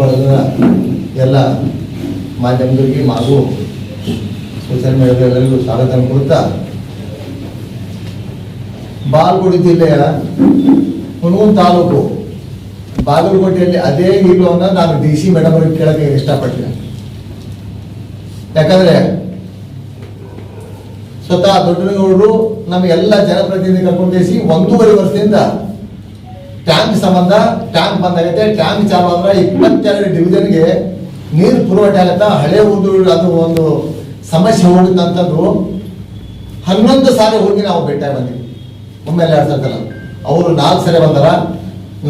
ವರ್ಗದ ಎಲ್ಲ ಮಾಧ್ಯಮದವರಿಗೆ ಹಾಗೂ ಸೋಷಿಯಲ್ ಮೀಡಿಯಾದಲ್ಲೂ ಸ್ವಾಗತ ಕೊಡ್ತಾ ಬಾಗಲಕೋಟೆ ಜಿಲ್ಲೆಯ ಹುಣೂರು ತಾಲೂಕು, ಬಾಗಲಕೋಟೆಯಲ್ಲಿ ಅದೇ ಇರುವನ್ನ ನಾನು ಡಿ ಸಿ ಮೇಡಮ್ ಕೇಳಕ್ಕೆ ಕೇಳಕ್ಕೆ ಇಷ್ಟಪಡ್ತೀನಿ. ಯಾಕಂದ್ರೆ ಸ್ವತಃ ದೊಡ್ಡನಗೌಡರು ಎಲ್ಲ ಜನಪ್ರತಿನಿಧಿ ಕರ್ಕೊಂಡು ಒಂದೂವರೆ ವರ್ಷದಿಂದ ಟ್ಯಾಂಕ್ ಸಂಬಂಧ, ಟ್ಯಾಂಕ್ ಬಂದಾಗೈತೆ ಟ್ಯಾಂಕ್ ಚಾಲು ಅಂದ್ರೆ ಇಪ್ಪತ್ತೆರಡು ಡಿವಿಷನ್ಗೆ ನೀರು ಪುರವಠೆ ಆಗತ್ತಾ? ಹಳೆ ಊರು ಅದು ಒಂದು ಸಮಸ್ಯೆ ಅಂತಂದ್ರು ಹನ್ನೊಂದು ಸಾರಿ ಹೋಗಿ ನಾವು ಭೇಟಿ ಬಂದ್ವಿ. ಒಮ್ಮೆ ಸರ್ಕಲ್ ಅವರು ನಾಲ್ಕು ಸರಿ ಬಂದಾರ.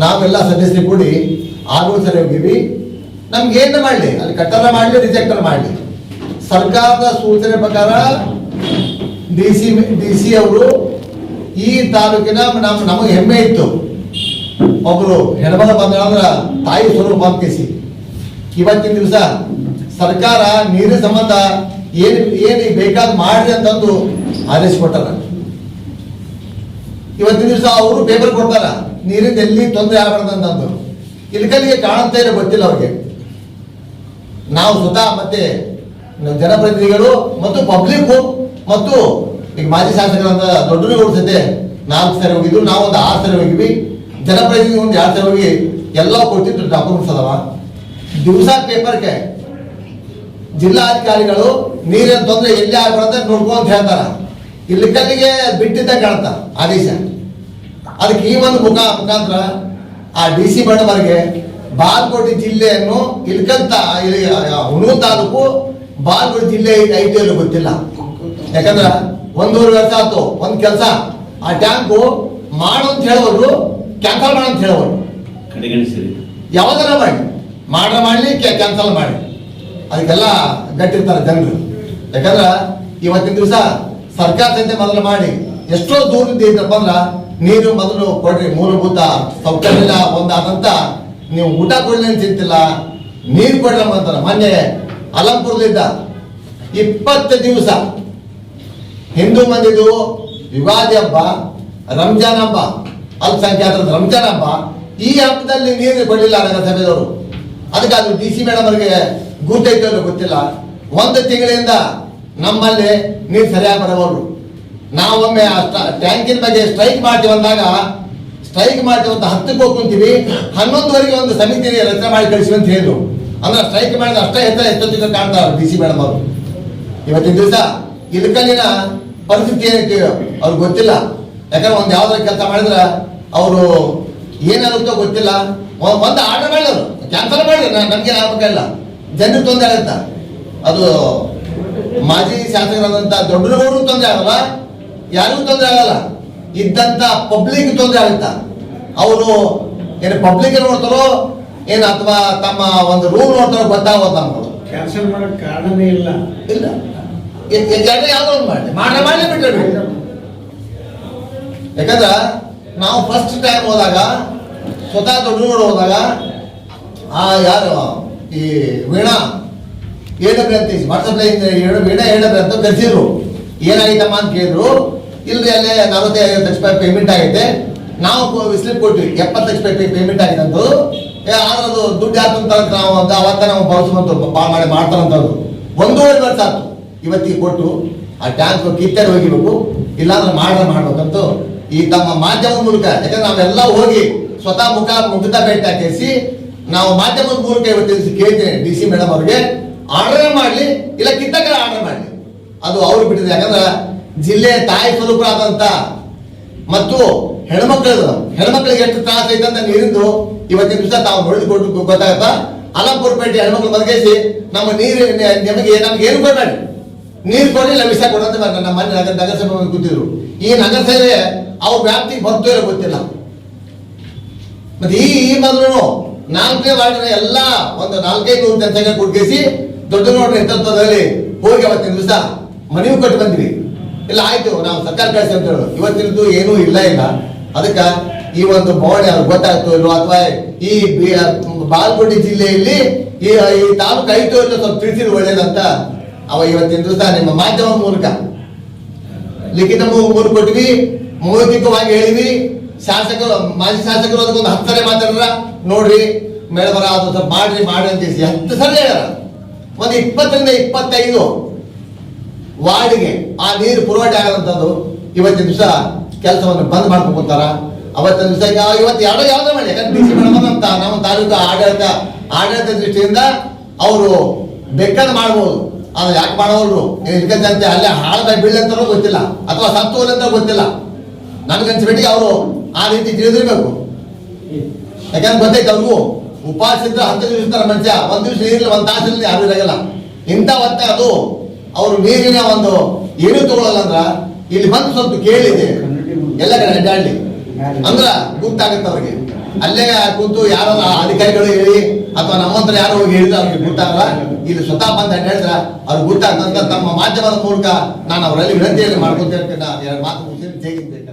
ನಾವೆಲ್ಲ ಸದಸ್ಯರು ಕೂಡಿ ಆರು ಸರಿ ಹೋಗಿವಿ ನಮ್ಗೆ ಏನು ಮಾಡಲಿ, ಅಲ್ಲಿ ಕಟ್ಟರ ಮಾಡಲಿ ರಿಜೆಕ್ಟರ್ ಮಾಡಲಿ. ಸರ್ಕಾರದ ಸೂಚನೆ ಪ್ರಕಾರ ಡಿ ಸಿ ಡಿ ಸಿ ಅವರು ಈ ತಾಲೂಕಿನ ನಮಗೆ ಹೆಮ್ಮೆ ಇತ್ತು. ಒಬ್ರು ಹೆಣ್ಮಗ ಬಂದ್ರ ತಾಯಿ ಸ್ವರೂಪ ಅಂತ ಕೇಸಿ. ಇವತ್ತಿನ ದಿವಸ ಸರ್ಕಾರ ನೀರಿನ ಸಂಬಂಧ ಏನ್ ಏನ್ ಬೇಕಾದ್ ಮಾಡ್ರಿ ಅಂತಂದು ಆದೇಶ ಕೊಟ್ಟಾರ. ಇವತ್ತಿನ ದಿವಸ ಅವರು ಪೇಪರ್ ಕೊಡ್ತಾರ, ನೀರಿಂದ ಎಲ್ಲಿ ತೊಂದರೆ ಅಂತಂದು. ಇಲ್ಕಲ್ಲಿಗೆ ಕಾಣುತ್ತಾ ಗೊತ್ತಿಲ್ಲ ಅವ್ರಿಗೆ. ನಾವು ಸ್ವತಃ ಮತ್ತೆ ಜನಪ್ರತಿನಿಧಿಗಳು ಮತ್ತು ಪಬ್ಲಿಕ್ ಮತ್ತು ಈಗ ಮಾಜಿ ಶಾಸಕರಂತ ದೊಡ್ಡ ಸತೆ ನಾಲ್ಕು ಸರಿ ಹೋಗಿದ್ರು ನಾವು ಒಂದು ಆರು ಸರಿ ಹೋಗಿವಿ ಜನಪ್ರತಿನಿಧಿ ಒಂದು ಸರಿ ಹೋಗಿ ಎಲ್ಲ ಕೊಟ್ಟಿದ್ರು ಡಾಕ್ಯುಮೆಂಟ್ಸ್ ಅದಾವ? ದಿವಸ ಪೇಪರ್ಗೆ ಜಿಲ್ಲಾಧಿಕಾರಿಗಳು ನೀರಿನ ತೊಂದರೆ ಎಲ್ಲಿ ಆಗ್ಬಾರ್ದು ನೋಡ್ಕೊಂತ ಹೇಳ್ತಾರ. ಇಲ್ಲಿ ಕಲ್ಲಿಗೆ ಬಿಟ್ಟಿದ್ದ ಕಾಣ್ತಾರ ಆದೇಶ. ಅದಕ್ಕೆ ಈ ಒಂದು ಮುಖ ಮುಖಾಂತರ ಆ ಡಿ ಸಿ ಬಣ್ಣವರಿಗೆ ಬಾಲ್ಕೋಟೆ ಜಿಲ್ಲೆಯನ್ನು ಇಲ್ಕಂತ ಹುಣೂರು ತಾಲೂಕು ಬಾಲ್ಕೋಟೆ ಜಿಲ್ಲೆ ಐತಿ ಅಲ್ಲೂ ಗೊತ್ತಿಲ್ಲ. ಯಾಕಂದ್ರ ಒಂದೂವರೆ ವರ್ಷ ಆಯ್ತು, ಒಂದ್ ಕೆಲಸ. ಆ ಟ್ಯಾಂಕು ಮಾಡು ಅಂತ ಹೇಳೋರು ಕ್ಯಾನ್ಸಲ್ ಮಾಡಿ ಅಂತ ಹೇಳೋರು. ಕಡೆಗಣಿಸಿರಿ. ಮಾಡಿ? ಮಾಡ್ರ ಮಾಡ್ಲಿ ಕ್ಯಾನ್ಸಲ್ ಮಾಡಿ. ಅದಕ್ಕೆಲ್ಲ ಗಟ್ಟಿರ್ತಾರೆ ಜನರು. ಯಾಕಂದ್ರೆ ಇವತ್ತಿನ ದಿವಸ ಸರ್ಕಾರದಿಂದ ಮೊದಲು ಮಾಡಿ ಎಷ್ಟೋ ದೂರದಿಂದ ಇದ್ರಪ್ಪ ಅಂದ್ರೆ ನೀರು ಮೊದಲು ಕೊಡ್ರಿ ಮೂಲಭೂತ ಸೌಕರ್ಯ ಒಂದಾದಂತ ನೀವು ಊಟ ಕೊಡ್ಲಿ ಅಂತ ಚಿಂತಿಲ್ಲ ನೀರು ಕೊಡ್ರಿ ಅಂತಾರೆ. ಮೊನ್ನೆ ಅಲಂಪುರದಿಂದ ಇಪ್ಪತ್ತು ದಿವಸ ಹಿಂದೂ ಮಂದಿದು ಯುಗಾದಿ ಹಬ್ಬ ರಂಜಾನ್ ಹಬ್ಬ. ಅಲ್ಪಸಂಖ್ಯಾತರ ರಂಜಾನ್ ಹಬ್ಬ ಈ ಹಬ್ಬದಲ್ಲಿ ನೀರು ಕೊಡಲಿಲ್ಲ ನಗರಸಭೆದವರು ಅದಕ್ಕೆ ಅದು ಡಿ ಸಿ ಮೇಡಮ್ ಅವರಿಗೆ ಗೊತ್ತೈತೆ ಗೊತ್ತಿಲ್ಲ. ಒಂದು ತಿಂಗಳಿಂದ ನಮ್ಮಲ್ಲಿ ನೀರು ಸರಿಯಾಗಿ ಬರಬಾರ್ದು. ನಾವೊಮ್ಮೆ ಟ್ಯಾಂಕಿನ ಬಗ್ಗೆ ಸ್ಟ್ರೈಕ್ ಮಾಡ್ತೀವಿ ಅಂದಾಗ ಸ್ಟ್ರೈಕ್ ಮಾಡ್ತೀವಿ ಅಂತ ಹತ್ತಕ್ಕೆ ಹೋಗ್ಕೊಂತೀವಿ ಹನ್ನೊಂದುವರೆಗೆ ಒಂದು ಸಮಿತಿ ರಚನೆ ಮಾಡಿ ಕಳಿಸಿ ಅಂತ ಹೇಳಿದ್ರು. ಅಂದ್ರೆ ಸ್ಟ್ರೈಕ್ ಮಾಡಿದ ಅಷ್ಟೇ ಎತ್ತರ ಎಷ್ಟೊತ್ತಿಗೆ ಕಾಣ್ತಾರೆ ಡಿ ಸಿ ಮೇಡಮ್ ಅವರು. ಇವತ್ತಿನ ದಿವಸ ಇದಕ್ಕಲ್ಲಿನ ಪರಿಸ್ಥಿತಿ ಏನಿತ್ತು ಅವ್ರಿಗೆ ಗೊತ್ತಿಲ್ಲ. ಯಾಕಂದ್ರೆ ಒಂದು ಯಾವ್ದಾರ ಕೆಲಸ ಮಾಡಿದ್ರೆ ಅವರು ಏನಾಗುತ್ತೋ ಗೊತ್ತಿಲ್ಲ. ಒಂದು ಆರ್ಡರ್ ಮಾಡಿದ್ರು ಕ್ಯಾನ್ಸಲ್ ಮಾಡಿದ್ರು ನಮ್ಗೆ ಆಗ್ಬೇಕಲ್ಲ ಜನರಿಗೆ ತೊಂದರೆ ಆಗುತ್ತ? ಅದು ಮಾಜಿ ಶಾಸಕರಾದಂತ ದೊಡ್ಡನಗೌಡರು ತೊಂದರೆ ಆಗಲ್ಲ ಯಾರಿಗೂ ತೊಂದರೆ ಆಗಲ್ಲ. ಇದ್ದಂತ ಪಬ್ಲಿಕ್ ತೊಂದರೆ ಆಗುತ್ತ? ಅವರು ಏನು ಪಬ್ಲಿಕ್ ನೋಡ್ತಾರೋ ಏನು ಅಥವಾ ತಮ್ಮ ಒಂದು ರೂಲ್ ನೋಡ್ತಾರೋ ಗೊತ್ತಾಗೋದು ನಮ್ಗೆ. ಕ್ಯಾನ್ಸಲ್ ಮಾಡೋಕೆ ಕಾರಣನೇ ಇಲ್ಲ. ಇಲ್ಲ. ಯಾವ್ದೋ ಒಂದು ಮಾಡಿ ಮಾಡ ಮಾಡಿ ಬಿಟ್ಟರೆ ಯಾಕಂದ್ರ ನಾವು ಫಸ್ಟ್ ಟೈಮ್ ಹೋದಾಗ, ಸ್ವತಃ ದೊಡ್ಡಗೌಡ ಹೋದಾಗ, ಆ ಯಾರು, ಈ ವೀಣಾ ಏಡಬ್ರಿ ಅಂತ ವಾಟ್ಸಪ್ ವೀಣಾ ಏಡಬ್ರಿ ಅಂತ ಕರೆಸಿದ್ರು. ಏನಾಗಿತ್ತಮ್ಮ ಅಂತ ಕೇಳಿದ್ರು. ಇಲ್ರಿ ಅಲ್ಲೇ ನಲವತ್ತೈದು ಲಕ್ಷ ರೂಪಾಯಿ ಪೇಮೆಂಟ್ ಆಗೈತೆ. ನಾವು ಸ್ಲಿಪ್ ಕೊಟ್ವಿ. ಎಪ್ಪತ್ತು ಲಕ್ಷ ರೂಪಾಯಿ ಪೇಮೆಂಟ್ ಆಗಿದೆ ಏ, ಆದ್ರೆ ಅದು ದುಡ್ಡು ಅಂತ ನಾವು ಅಂತ ಅವತ್ತ ನಾವು ಭಾಳ ಮಾಡಿ ಮಾಡ್ತಾರಂತದ್ದು ಒಂದೂವರೆ ವರ್ಷ ಆಯ್ತು. ಇವತ್ತಿಗೆ ಕೊಟ್ಟು ಆ ಟ್ಯಾಂಕ್ ಕಿತ್ತಡೆ ಹೋಗಿಬೇಕು ಇಲ್ಲಾಂದ್ರೆ ಮಾಡ್ರೆ ಮಾಡ್ಬೇಕಂತ. ಈ ತಮ್ಮ ಮಾಧ್ಯಮ ಮೂಲಕ, ಯಾಕಂದ್ರೆ ನಾವೆಲ್ಲ ಹೋಗಿ ಸ್ವತಃ ಮುಖ ಮುಖದ ಭೇಟಿ ಹಾಕಿಸಿ ನಾವು ಮಾಧ್ಯಮದ ಮೂಲಕ ಇವತ್ತಿನ ದಿವಸ ಕೇಳ್ತೇನೆ ಡಿ ಸಿ ಮೇಡಮ್ ಅವ್ರಿಗೆ, ಆರ್ಡರ್ ಮಾಡಲಿ, ಇಲ್ಲ ಕಿತ್ತಕ ಆರ್ಡರ್ ಮಾಡಲಿ. ಅದು ಅವ್ರು ಬಿಟ್ಟಿದೆ ಯಾಕಂದ್ರೆ ಜಿಲ್ಲೆ ತಾಯಿ ಸ್ವರೂಪರಾದಂತ ಮತ್ತು ಹೆಣ್ಮಕ್ಳದು, ಹೆಣ್ಮಕ್ಳಿಗೆ ಎಷ್ಟು ತ್ರಾಸ ಐತೆ ಅಂತ ನೀರಿಂದು ಇವತ್ತಿನ ದಿವಸ ತಾವು ನೋಡಿಕೊಂಡು ಗೊತ್ತಾಗತ್ತ? ಅಲಂಪುರ ಪೇಟೆ ಹೆಣ್ಮಕ್ಳು ಬದಗಿಸಿ ನಮ್ಮ ನೀರು ನಮಗೆ, ನಮ್ಗೆ ಏನು ಕೊಡಬೇಡಿ? ನೀರು ಕೊಡಿ ಇಲ್ಲ ವಿಷ ಕೊಡಂತ ನಮ್ಮ ಮನೆ ನಗರ ನಗರಸಭೆ ಕೂತಿದ್ರು. ಈ ನಗರಸಭೆ ಅವ್ರ ವ್ಯಾಪ್ತಿಗೆ ಬರ್ತೋ ಇರೋ ಗೊತ್ತಿಲ್ಲ. ಮತ್ತೆ ಈ ಈ ಮೊದಲು ನಾಲ್ಕನೇ ವಾರ್ಡಿನ ಎಲ್ಲ ಒಂದು ನಾಲ್ಕೈದು ನೂರು ಜನಸಂಖ್ಯೆ ದೊಡ್ಡ ದೊಡ್ಡ ನೋಡ್ರ ನೇತೃತ್ವದಲ್ಲಿ ಹೋಗಿ ಅವತ್ತಿನ ದಿವಸ ಮನವಿ ಕೊಟ್ಟು ಬಂದ್ವಿ. ಇಲ್ಲ, ಆಯ್ತು, ನಾವು ಸರ್ಕಾರ ಕಳಿಸಿ ಅಂತ ಹೇಳೋದು. ಇವತ್ತಿನದು ಏನೂ ಇಲ್ಲ ಇಲ್ಲ ಅದಕ್ಕೆ ಈ ಒಂದು ಬೋರ್ಡ್ ಅವ್ರಿಗೆ ಗೊತ್ತಾಗ್ತೋ ಇಲ್ವೋ ಅಥವಾ ಈ ಬಾಲ್ಕೋಟೆ ಜಿಲ್ಲೆಯಲ್ಲಿ ಈ ಈ ತಾಲೂಕು ಐತೋ ಅಂತ ಸ್ವಲ್ಪ ತಿಳಿಸಿದ್ರು ಒಳ್ಳೇದಂತ ಅವ ಇವತ್ತಿನ ದಿವಸ ನಿಮ್ಮ ಮಾಧ್ಯಮ ಮೂಲಕ. ಲಿಖಿತ ಮೂರು ಕೊಟ್ವಿ ಮೌಖಿಕವಾಗಿ ಹೇಳಿವಿ. ಶಾಸಕರು, ಮಾಜಿ ಶಾಸಕರು ಅದಕ್ಕೊಂದು ಹತ್ತರೇ ಮಾತಾಡ್ರ. ನೋಡ್ರಿ ಮೇಳ ಬರ ಅದು ಮಾಡ್ರಿ ಮಾಡ್ರಿ ಅಂತ ಹೇಳಿ ಹತ್ತು ಸಲ ಹೇಳ್ಯಾರ. ಒಂದು ಇಪ್ಪತ್ತರಿಂದ ಇಪ್ಪತ್ತೈದು ವಾರ್ಡ್ಗೆ ಆ ನೀರು ಪುರವಠೆ ಆಗದಂಥದ್ದು ಇವತ್ತಿನ ದಿವಸ ಕೆಲಸವನ್ನು ಬಂದ್ ಮಾಡ್ಕೊಂತಾರ ಅವತ್ತಿನ ದಿವಸ ಇವತ್ತು ಯಾರೋ ಯಾವ್ದೋ ಮಾಡಿ ಯಾಕಂದ್ರೆ ಡಿ ಅಂತ ನಮ್ಮ ತಾಲೂಕು ಆಡಳಿತ ಆಡಳಿತ ದೃಷ್ಟಿಯಿಂದ ಅವರು ಬೇಕಾದ ಮಾಡ್ಬೋದು. ಆದ್ರೆ ಯಾಕೆ ಮಾಡೋರು? ಇದಕ್ಕಂತೆ ಅಲ್ಲೇ ಹಾಳದ ಬೀಳಂತಾರೋ ಗೊತ್ತಿಲ್ಲ. ಅಥವಾ ಸತ್ತು ಅಂತ ಗೊತ್ತಿಲ್ಲ. ನನಗನ್ಸ್ಬಿಟ್ಟಿಗೆ ಅವರು ಆ ರೀತಿ ತಿಳಿದಿರ್ಬೇಕು. ಯಾಕಂದ್ರೆ ಗೊತ್ತೈತೆ ಅವ್ರಿಗೂ. ಉಪವಾಸ ಇದ್ರೆ ಹತ್ತು ದಿವಸ ಇರ್ತಾರೆ ಮನುಷ್ಯ. ಒಂದ್ ದಿವಸ ನೀರಿಲ್ಲ, ಒಂದ್ ತಾಸಿನಲ್ಲಿ ಯಾರು ಇರಾಗಲ್ಲ. ಇಂಥ ಹೊತ್ತೆ ಅದು. ಅವರು ನೀರಿನ ಒಂದು ಏನು ತಗೊಳ್ಳಲ್ಲ ಅಂದ್ರ ಇಲ್ಲಿ ಬಂದು ಸ್ವಲ್ಪ ಕೇಳಿದೆ. ಎಲ್ಲ ಕಡೆ ಅಡ್ಡಾಡ್ಲಿ. ಅಂದ್ರ ಗೊತ್ತಾಗತ್ತೆ ಅವ್ರಿಗೆ. ಅಲ್ಲೇ ಕೂತು ಯಾರ ಅಧಿಕಾರಿಗಳು ಹೇಳಿ ಅಥವಾ ನಮ್ಮಂತರ ಯಾರು ಹೋಗಿ ಹೇಳಿದ್ರೆ, ಅವ್ರಿಗೆ ಗೊತ್ತಾಗಲ್ಲ. ಇಲ್ಲಿ ಸ್ವತಃ ಬಂದೇನೆ ಹೇಳಿದ್ರೆ, ಅವ್ರಿಗೆ ಗೊತ್ತಾಗ್ತಂತ ತಮ್ಮ ಮಾಧ್ಯಮದ ಮೂಲಕ ನಾನು ಅವರಲ್ಲಿ ವಿನಂತಿಯಲ್ಲಿ ಮಾಡ್ಕೊಂತ ಇರ್ತೀನಿ ಎರಡು ಮಾತು ಮುಗಿಸಿ.